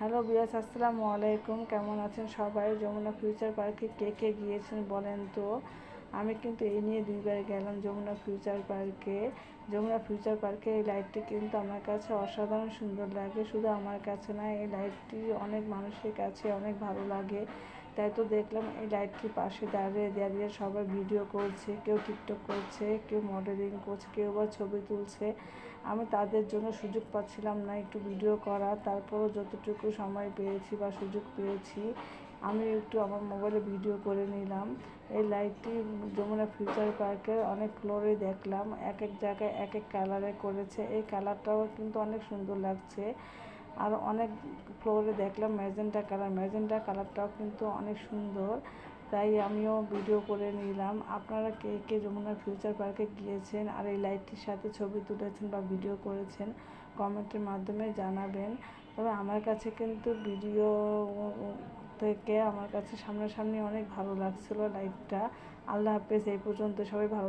Hello বিয়াস আসসালামু আলাইকুম। কেমন আছেন সবাই? যমুনা ফিউচার পার্কে কে কে গিয়েছেন বলেন তো? আমি কিন্তু এই নিয়ে দুইবার গেলাম যমুনা ফিউচার পার্কে। যমুনা ফিউচার পার্কে এই লাইটটি কিন্তু আমার কাছে অসাধারণ সুন্দর লাগে। শুধু আমার কাছে না, এই লাইটটি অনেক মানুষের কাছে অনেক ভালো লাগে। তাই তো দেখলাম এই লাইটটির পাশে দাঁড়িয়ে দাঁড়িয়ে সবাই ভিডিও করছে, কেউ টিকটক করছে, কেউ মডেলিং করছে, কেউ বা ছবি তুলছে। আমি তাদের জন্য সুযোগ পাচ্ছিলাম না একটু ভিডিও করা তারপরও যতটুকু সময় পেয়েছি বা সুযোগ পেয়েছি, আমি একটু আমার মোবাইলে ভিডিও করে নিলাম। এই লাইটটি যমুনা ফিউচার পার্কের অনেক ফ্লোরে দেখলাম, এক এক জায়গায় এক এক কালারে করেছে। এই কালারটাও কিন্তু অনেক সুন্দর লাগছে। আর অনেক ফ্লোরে দেখলাম ম্যাজেন্টা কালার ম্যাজেন্টা কালারটাও কিন্তু অনেক সুন্দর। তাই আমিও ভিডিও করে নিলাম। আপনারা কে কে যমুনা ফিউচার পার্কে গিয়েছেন আর এই লাইটটির সাথে ছবি তুলেছেন বা ভিডিও করেছেন কমেন্টের মাধ্যমে জানাবেন। তবে আমার কাছে কিন্তু ভিডিও থেকে আমার কাছে সামনাসামনি অনেক ভালো লাগছিল লাইটটা আল্লাহ হাফেজ, এই পর্যন্ত সবাই ভালো